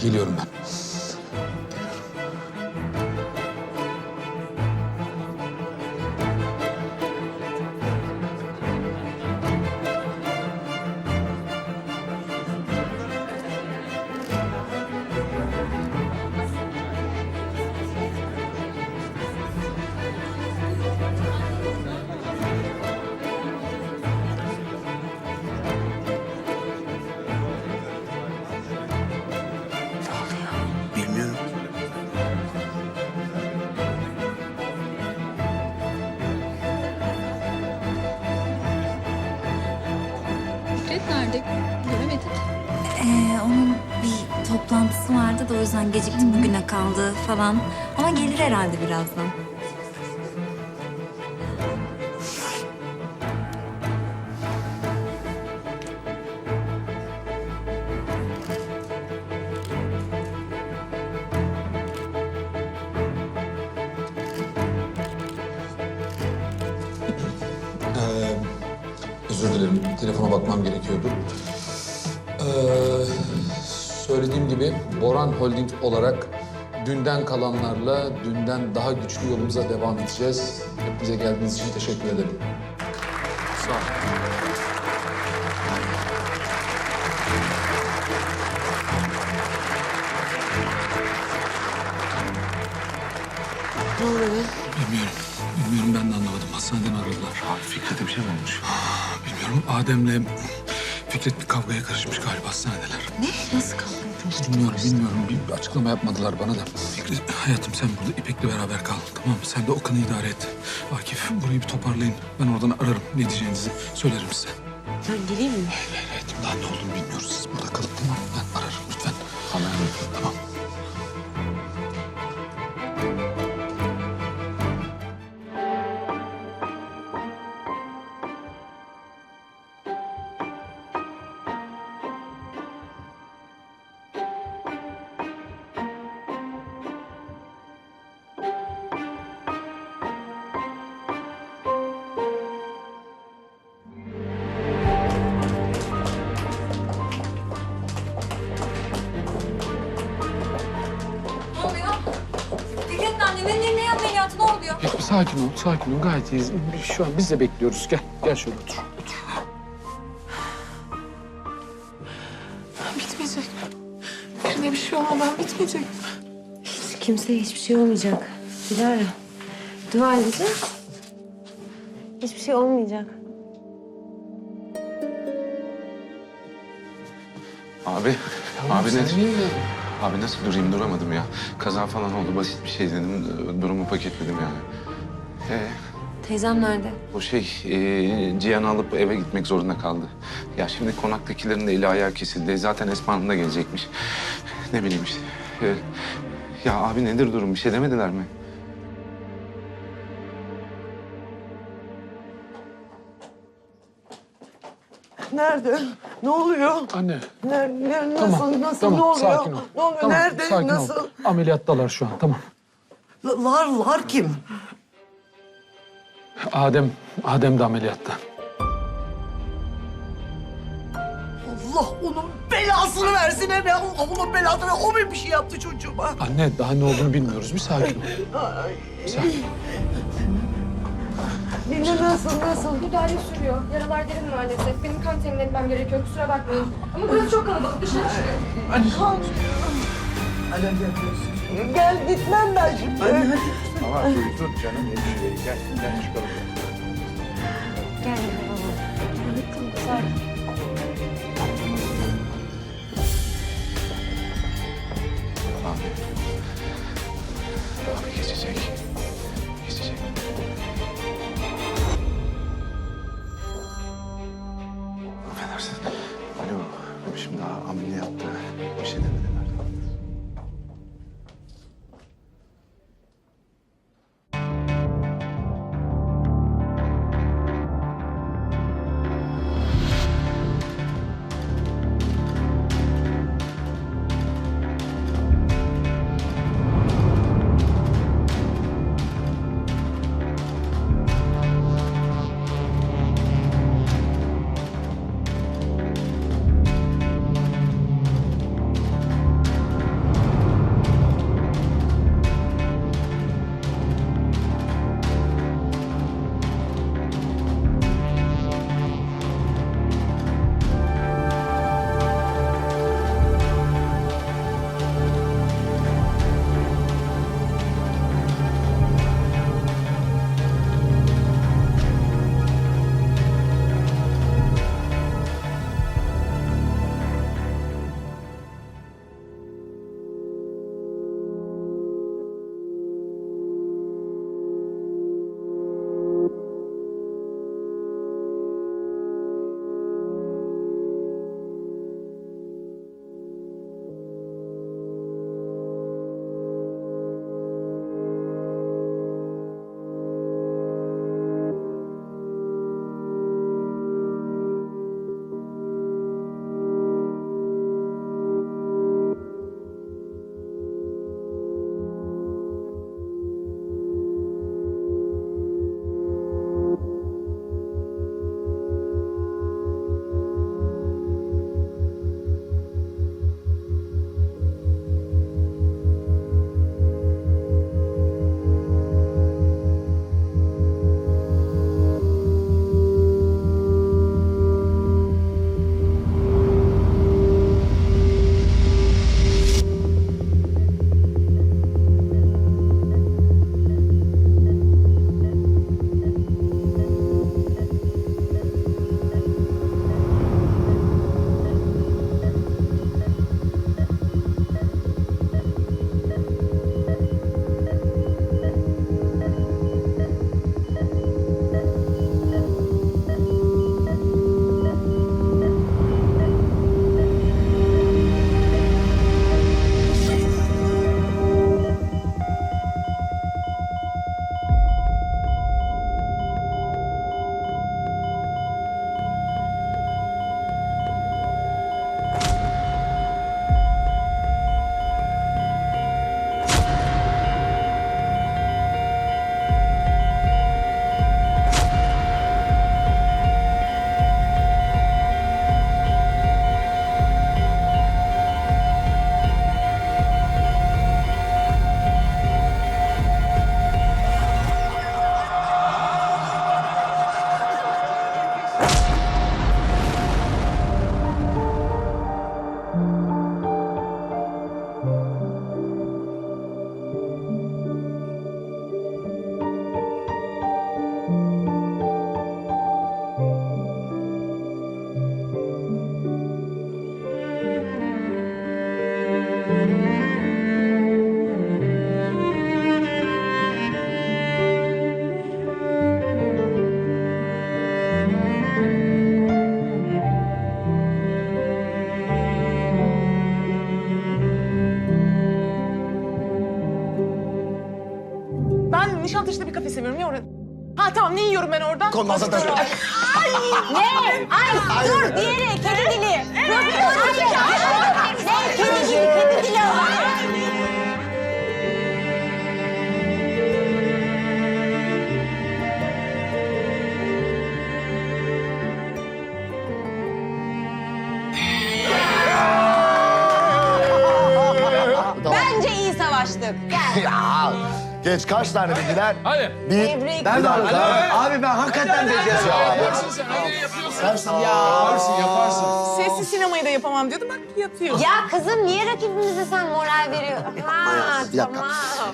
Geliyorum ben. Fikret nerede? Göremedik. Ee, onun bir toplantısı vardı da o yüzden gecikti bugüne kaldı falan. Ama gelir herhalde birazdan. Boran Holding olarak dünden kalanlarla dünden daha güçlü yolumuza devam edeceğiz. Hepinize geldiğiniz için teşekkür ederim. Sağ olun. Ne oluyor? Bilmiyorum. Bilmiyorum ben de anlamadım. Hastaneden aradılar. Abi Fikret'e bir şey mi olmuş? Bilmiyorum. Adem'le Fikret bir kavgaya karışmış galiba hastanedeler. Ne? Nasıl kavga? Bilmiyorum, bilmiyorum. Bir açıklama yapmadılar bana da. Fikret, hayatım sen burada İpek'le beraber kal. Tamam mı? Sen de Okan'ı idare et. Akif, burayı bir toparlayın. Ben oradan ararım. Ne diyeceğinizi söylerim size. Ben geleyim mi? Hayır, hayatım. Daha ne olduğunu bilmiyoruz. Siz burada kalın tamam mı? Sakin ol, sakin ol. Gayet iyiyiz. Şu an biz de bekliyoruz. Gel, gel şöyle otur. Otur. Bitmeyecek. Birine bir şey olmadan bitmeyecek. Hiç kimseye hiçbir şey olmayacak. Dilara, dua edeceğiz. Hiçbir şey olmayacak. Abi, abi ne? Abi nasıl durayım duramadım ya. Kaza falan oldu basit bir şey dedim. Durumu paketledim yani. Ee, Teyzem nerede? o şey e, Cihan'ı alıp eve gitmek zorunda kaldı. Ya şimdi konaktakilerin de eli ayağı kesildi. Zaten Esma Hanım da gelecekmiş. Ne bileyim işte. Ee, ya abi nedir durum? Bir şey demediler mi? Nerede? Ne oluyor? Anne, Nerede? Nasıl? tamam. Nasıl? tamam, ne oluyor? sakin ol. Ne oluyor? Tamam, Nerede? sakin ol. Nasıl? Ameliyattalar şu an, tamam. L- Lar, Lar kim? Adem, Adem de ameliyatta. Allah onun belasını versin Emre. Allah onun belasını O bir şey yaptı çocuğuma? Anne, daha ne olduğunu bilmiyoruz. Bir sakin ol. Bir sakin ol. Nine nasıl? Nasıl? Müdahale sürüyor. Yaralar derin maalesef. Benim kan temin etmem gerekiyor. Kusura bakmayın. Ama burası çok kalabalık. Dışarı çıkın. Alem yapıyorsun. Gel gitmem ben şimdi. Ama tut canım hemşireyi gel, gel çıkalım. Gel geçecek. Geçecek. Affedersin. Alo. Şimdi ameliyatta bir şey demediler. Ha tamam ne yiyorum ben oradan? Konmazsa Başka- tabii. Ne? Ay dur diğeri kedi dili. Profesör Ne? Kedi dili, kedi dili. Bence iyi savaştık. Gel. Ya geç kaç tane bildiler? Hadi. Bir. Tebrik. Ben de Abi, abi ben hakikaten beceriyorum. Yaparsın sen. Hadi yapıyorsun. Dersin ya. Yaparsın yaparsın. Sessiz sinemayı da yapamam diyordum bak yapıyor. Ya kızım niye rakibimize sen moral veriyorsun? Ha, bir dakika.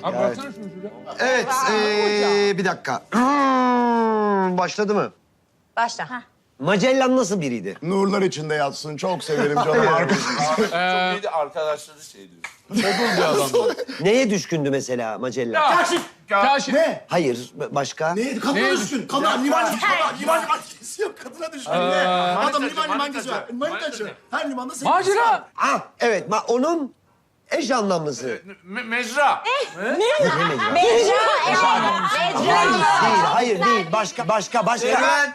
tamam. Abi şunu şuraya. Evet, ee, bir dakika. Hmm, Başladı mı? Başla. Magellan nasıl biriydi? Nurlar içinde yatsın. Çok severim canım arkadaşım. Bir de arkadaşları şey diyor. Neye düşkündü mesela Magellan? Kaşif. Kaşif. ne? Hayır, başka? Ne? Kadına Neye düşkün. Kadına liman liman liman limancısı yok. Kadına düşkün. Ne? Adam liman limancısı var. Manitacı. Her limanda sevgilisi var. Macera. Ah, evet, ma- onun eş anlamlısı. Me- mecra. Mecra, evet. Hayır, Mecra. değil, hayır değil. Başka, başka, başka. Serüven.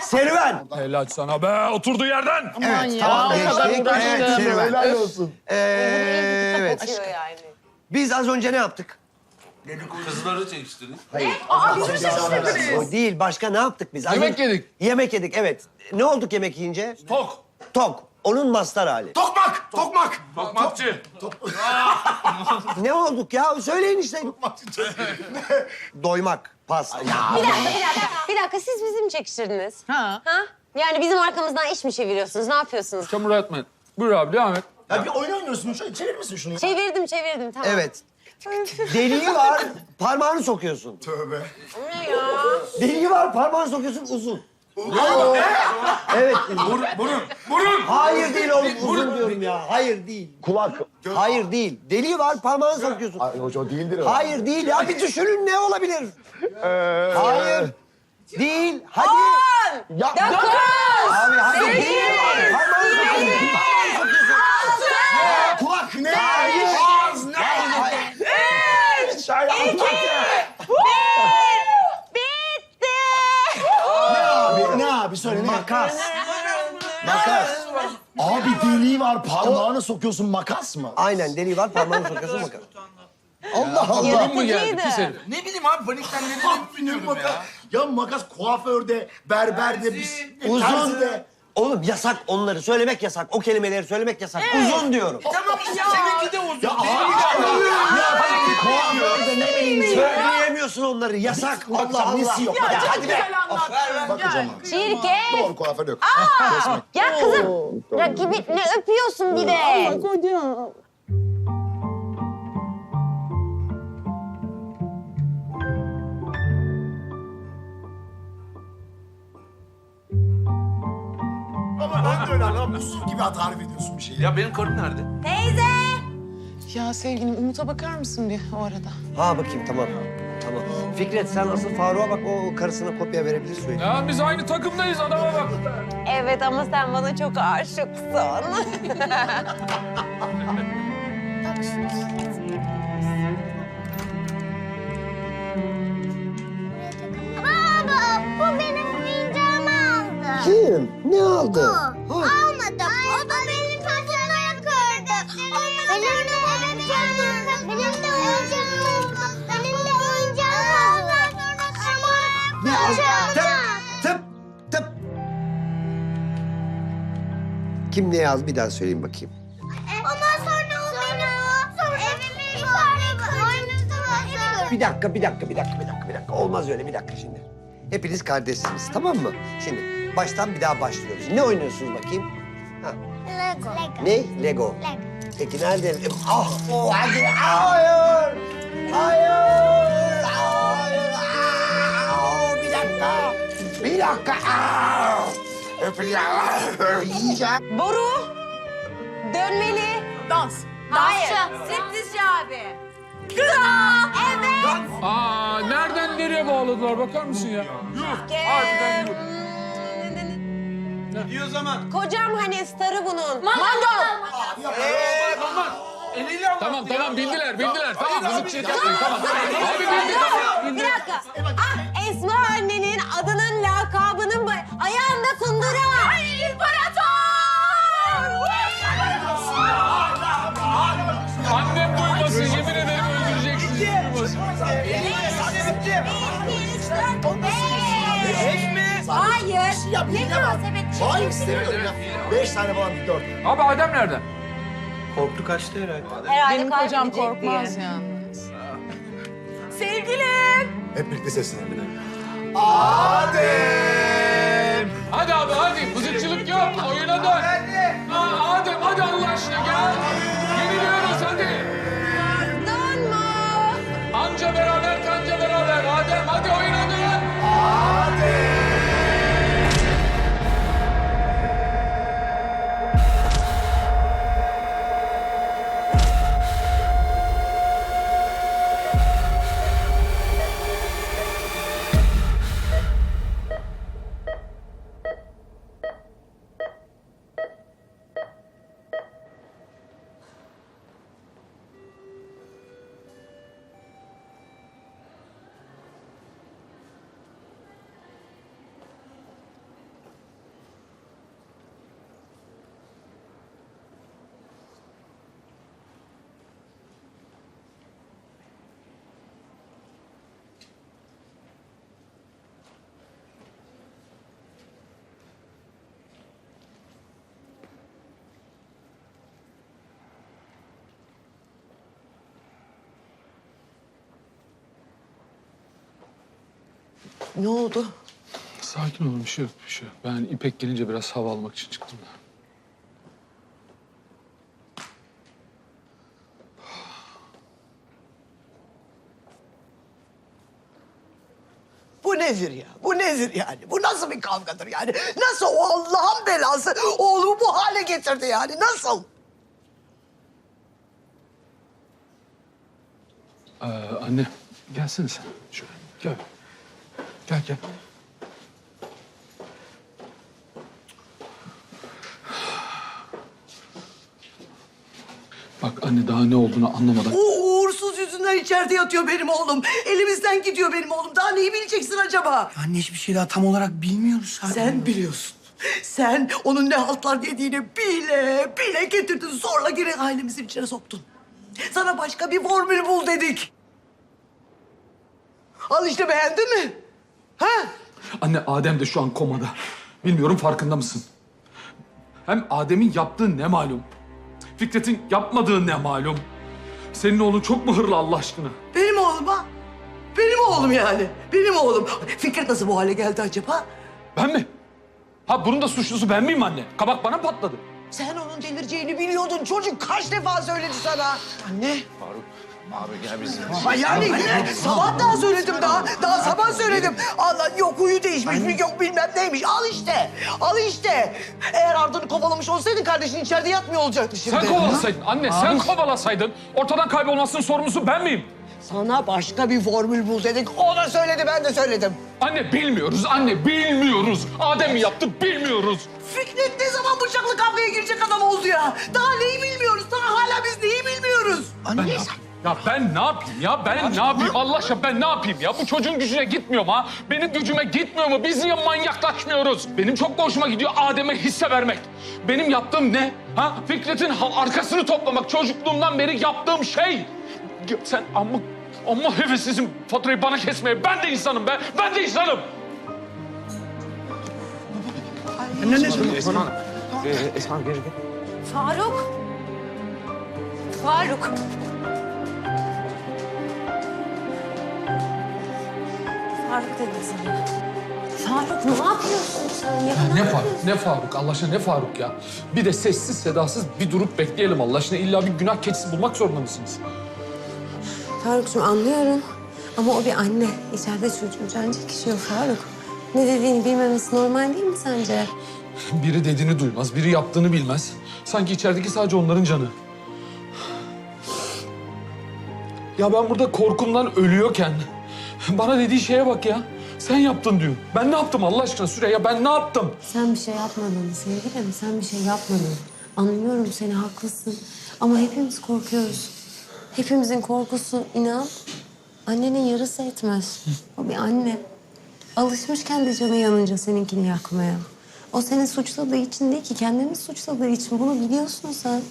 Serüven. Helal sana be. Oturduğu yerden. Evet, tamam geçtik. Evet, serüven. Helal olsun. Ee, evet. Biz az önce ne yaptık? Kızları çekiştirdik. Hayır. O değil, başka ne yaptık biz? Az Yemek önce- yedik. Yemek yedik, evet. Ne olduk yemek yiyince? Tok. Tok. Onun mastar hali. Tokmak. Tokmak. Tokmakçı. Ne olduk ya? Söyleyin işte. Doymak. Pas. Bir dakika, bir dakika. Bir dakika, siz bizi mi çekiştirdiniz? Ha. Ha? Yani bizim arkamızdan iş mi çeviriyorsunuz? Ne yapıyorsunuz? Çamur atmayın. Buyur abi devam et. Ya bir oyun oynuyorsun. Şöyle çevirir misin şunu? Çevirdim, çevirdim. Tamam. Evet. Deliği var, parmağını sokuyorsun. Tövbe. Ne ya? Deliği var, parmağını sokuyorsun uzun. Evet. Burun, burun, burun. Hayır değil oğlum, uzun diyorum ya. Hayır değil. Kulak. Hayır değil. Deliği var, parmağını sokuyorsun. Ay, o, o değildir o. Hayır değil ya. Bir düşünün ne olabilir? Ee, Hayır. Değil. Hadi. Ya, Dokuz! abi hadi. Var, parmağını sokuyorsun. Parmağını sokuyorsun. Kulak ne? Hayır. Ağız ne? Üç. Bitti! Ne abi? Ne abi? Söyle ne? Makas. Makas. Abi deliği var. Parmağını sokuyorsun. Makas mı? Aynen deliği var, parmağını sokuyorsun makas. Allah Allah. Kim mi geldi? Yaratıcıydı. Pis herif. Ne bileyim abi panikten ne Bak bilmiyorum makas. Ya makas kuaförde, berberde, biz Uzun. terzide. Oğlum yasak onları söylemek yasak. O kelimeleri söylemek yasak. Uzun diyorum. Tamam işte seninki de uzun. Ya abi ya Kuaförde ne bileyim söyleyemiyorsun onları. Yasak. Allah Allah. yok? Ya hadi be. Güzel anlattın. Bakacağım abi. Çirkin! Doğru kuaför yok. Ya kızım, rakibi ne öpüyorsun bir de? Ama ben de öyle lan. Mutsuz gibi tarif ediyorsun bir şeyi. Ya benim karım nerede? Teyze! Ya sevgilim Umut'a bakar mısın bir o arada? Ha bakayım tamam. Tamam. Fikret sen asıl Faruk'a bak o karısına kopya verebilir söyle. Ya biz aynı takımdayız adama bak. Evet ama sen bana çok aşıksın. Baba bu benim. Kim? Ne aldı? Almadı. O da benim taşlarımı kırdı. Benim de oyuncağım. Benim de oyuncağım. Benim de oyuncağım Ne aldı? Tıp, tıp, tıp. Kim ne aldı bir daha söyleyeyim bakayım. Ondan sonra o benim. Sonra evimi sonra oyunuzu var. Bir dakika, bir dakika, bir dakika, bir dakika, bir dakika. Olmaz öyle, bir dakika şimdi. Hepiniz kardeşsiniz, tamam mı? Şimdi baştan bir daha başlıyoruz. Ne oynuyorsunuz bakayım? Ha. Lego. Ne? Lego. Lego. Peki nerede? Ah, oh, hadi. Hayır. Hayır. Hayır. Aa, bir dakika. Bir dakika. Öpüyor. Yiyeceğim. Boru, dönmeli. Dans. Hayır, striptizci abi. Evet. Aa nereden nereye bağladılar bakar mısın ya? Harbiden İyi Gidiyor zaman. Kocam hani starı bunun. Mando. Eee tamam. Eliyle anlattı Tamam ya. tamam bildiler bildiler. Tamam Hayır, mızıkçılık abi, yapmayın tamam. Abi bildi. Bir dakika. Ah Esma annenin adının lakabının ayağında kundura. Ay İlber misin ya? Bir ne var? Hayır istemiyorum ya. Beş tane falan değil dört. Abi Adem nerede? Korktu kaçtı herhalde. Benim kocam korkmaz yalnız. Sevgilim. Hep birlikte seslenelim. Hadi abi hadi. Mızıkçılık yok. Oyuna dön. Aa, Adem hadi Allah aşkına gel. Yeniliyoruz hadi. Anca beraber Ne oldu? Sakin olun bir şey yok bir şey yok. Ben İpek gelince biraz hava almak için çıktım da. Bu nedir ya? Bu nedir yani? Bu nasıl bir kavgadır yani? Nasıl o Allah'ın belası oğlumu bu hale getirdi yani? Nasıl? Ee, anne gelsene sen. Şöyle gel. Gel gel. Bak anne daha ne olduğunu anlamadan. O uğursuz yüzünden içeride yatıyor benim oğlum. Elimizden gidiyor benim oğlum. Daha neyi bileceksin acaba? Anne hiçbir şey daha tam olarak bilmiyoruz zaten. Sen biliyorsun. Sen onun ne haltlar yediğini bile bile getirdin. Zorla geri ailemizin içine soktun. Sana başka bir formül bul dedik. Al işte beğendin mi? Ha? Anne Adem de şu an komada. Bilmiyorum farkında mısın? Hem Adem'in yaptığı ne malum? Fikret'in yapmadığı ne malum? Senin oğlun çok mu hırlı Allah aşkına? Benim oğlum ha? Benim oğlum yani. Benim oğlum. Fikret nasıl bu hale geldi acaba? Ben mi? Ha bunun da suçlusu ben miyim anne? Kabak bana patladı. Sen onun delireceğini biliyordun. Çocuk kaç defa söyledi sana? Anne. Abi gel bizim. Ha yani sabah daha söyledim daha. Daha sabah söyledim. Allah yok huyu değişmiş mi yok bilmem neymiş. Al işte. Al işte. Eğer Arda'nı kovalamış olsaydın kardeşin içeride yatmıyor olacaktı şimdi. Sen kovalasaydın anne, sen kovalasaydın ortadan kaybolmasının sorumlusu ben miyim? Sana başka bir formül bul dedik. O da söyledi ben de söyledim. Anne bilmiyoruz, anne bilmiyoruz. Adem mi yaptı bilmiyoruz. Fikret ne zaman bıçaklı kavgaya girecek adam oldu ya? Daha neyi bilmiyoruz? Daha hala biz neyi bilmiyoruz? Ben ne yapayım? Ya ben ne yapayım ya? Ben ne yapayım? Allah aşkına ben ne yapayım ya? Bu çocuğun gücüne gitmiyor mu ha? Benim gücüme gitmiyor mu? Biz niye manyaklaşmıyoruz? Benim çok da hoşuma gidiyor Adem'e hisse vermek. Benim yaptığım ne? Ha? Fikret'in ha- arkasını toplamak. Çocukluğumdan beri yaptığım şey. Ya Sen amma, amma heveslisin faturayı bana kesmeye. Ben de insanım be. Ben de insanım. Esma Hanım. Ee, Esma Hanım geri gel. Faruk. Faruk. Faruk dedim sana. Faruk ne yapıyorsun sen ya? Ne Faruk? Ne Faruk? Allah aşkına ne Faruk ya? Bir de sessiz sedasız bir durup bekleyelim Allah aşkına. İlla bir günah keçisi bulmak zorunda mısınız? Faruk'cum anlıyorum. Ama o bir anne. İçeride çocuğu cancık kişiyor Faruk. Ne dediğini bilmemesi normal değil mi sence? Biri dediğini duymaz, biri yaptığını bilmez. Sanki içerideki sadece onların canı. Ya ben burada korkumdan ölüyorken bana dediği şeye bak ya. Sen yaptın diyor. Ben ne yaptım Allah aşkına Süreyya? Ben ne yaptım? Sen bir şey yapmadın sevgilim. Sen bir şey yapmadın. Anlıyorum seni haklısın. Ama hepimiz korkuyoruz. Hepimizin korkusu inan annenin yarısı etmez. O bir anne. Alışmış kendi canı yanınca seninkini yakmaya. O seni suçladığı için değil ki kendini suçladığı için. Bunu biliyorsun sen.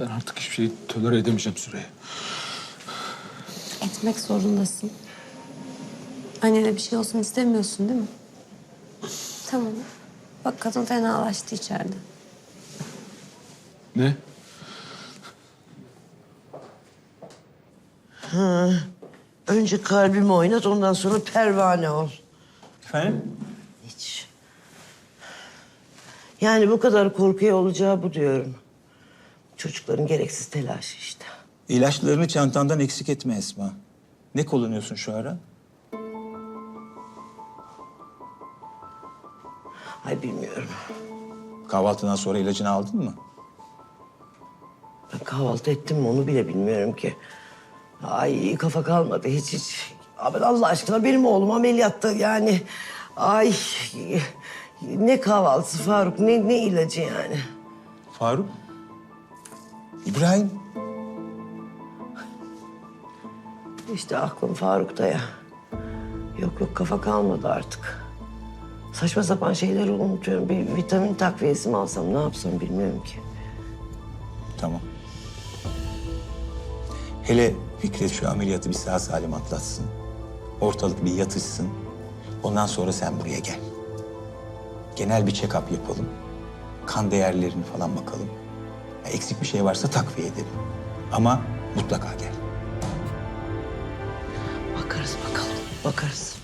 Ben artık hiçbir şeyi tolere edemeyeceğim Süreyya. Etmek zorundasın. Annene bir şey olsun istemiyorsun değil mi? Tamam. Bak kadın fenalaştı içeride. Ne? Ha. Önce kalbimi oynat ondan sonra pervane ol. Efendim? Hiç. Yani bu kadar korkuya olacağı bu diyorum. Çocukların gereksiz telaşı işte. İlaçlarını çantandan eksik etme Esma. Ne kullanıyorsun şu ara? Ay bilmiyorum. Kahvaltıdan sonra ilacını aldın mı? Ben kahvaltı ettim mi onu bile bilmiyorum ki. Ay kafa kalmadı hiç hiç. Abi Allah aşkına benim oğlum ameliyatta yani. Ay ne kahvaltısı Faruk ne, ne ilacı yani. Faruk? İbrahim? İşte aklım Faruk'ta ya. Yok yok kafa kalmadı artık. Saçma sapan şeyleri unutuyorum. Bir vitamin takviyesi mi alsam ne yapsam bilmiyorum ki. Tamam. Hele Fikret şu ameliyatı bir sağ salim atlatsın. Ortalık bir yatışsın. Ondan sonra sen buraya gel. Genel bir check-up yapalım. Kan değerlerini falan bakalım. Eksik bir şey varsa takviye edelim. Ama mutlaka gel. Bakarız.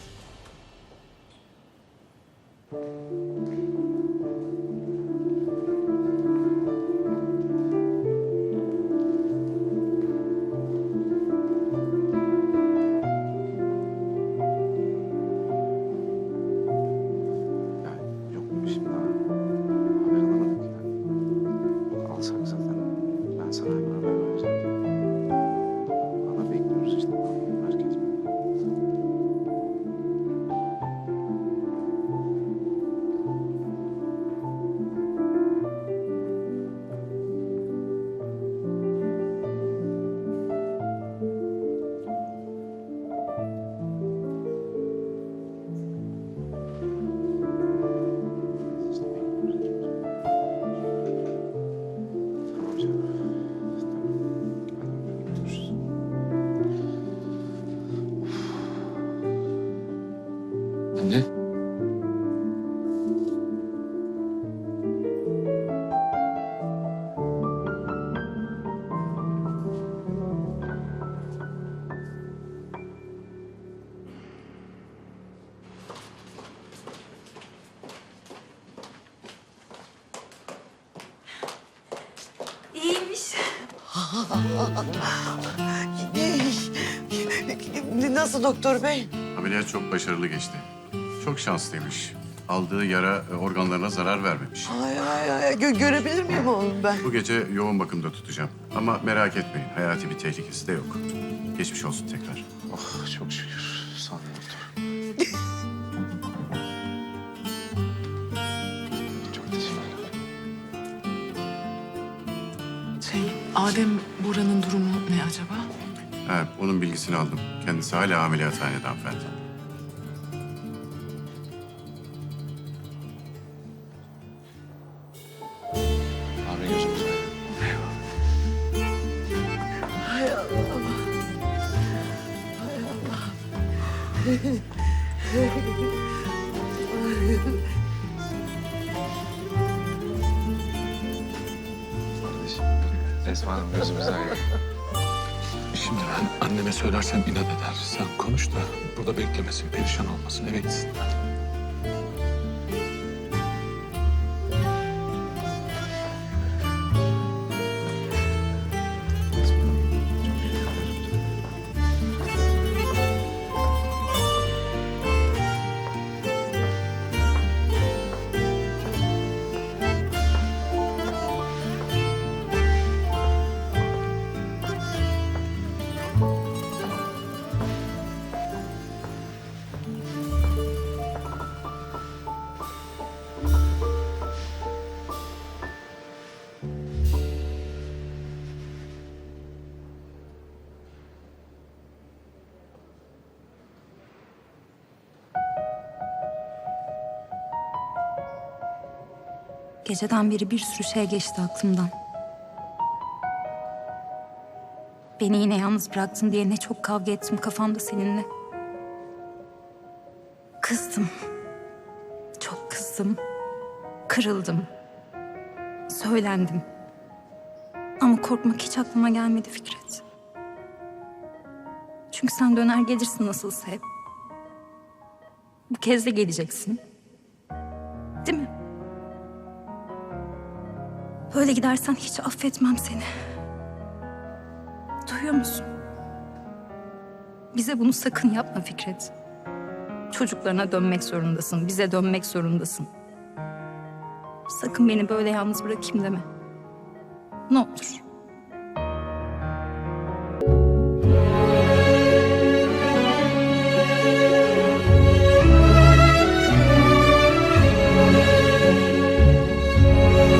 Nasıl doktor bey? Ameliyat çok başarılı geçti. Çok şanslıymış. Aldığı yara e, organlarına zarar vermemiş. Ay ay ay gö- görebilir miyim oğlum ben? Bu gece yoğun bakımda tutacağım. Ama merak etmeyin, hayati bir tehlikesi de yok. Geçmiş olsun tekrar. Oh çok şükür. Sağ ol doktor. çok teşekkürler. Şey, Adem buranın durumu ne acaba? Ha, onun bilgisini aldım. Kendisi hala ameliyathanede hanımefendi. Esma Hanım gözümüz aydın. Şimdi ben anneme söylersem inat eder. Sen konuş da burada beklemesin, perişan olmasın, eve gitsin. Geceden beri bir sürü şey geçti aklımdan. Beni yine yalnız bıraktın diye ne çok kavga ettim kafamda seninle. Kızdım. Çok kızdım. kırıldım, söylendim. Ama korkmak hiç aklıma gelmedi Fikret. Çünkü sen döner gelirsin nasılsa hep. Bu kez de geleceksin. Böyle gidersen hiç affetmem seni. Duyuyor musun? Bize bunu sakın yapma Fikret. Çocuklarına dönmek zorundasın, bize dönmek zorundasın. Sakın beni böyle yalnız bırakayım deme. Ne olur.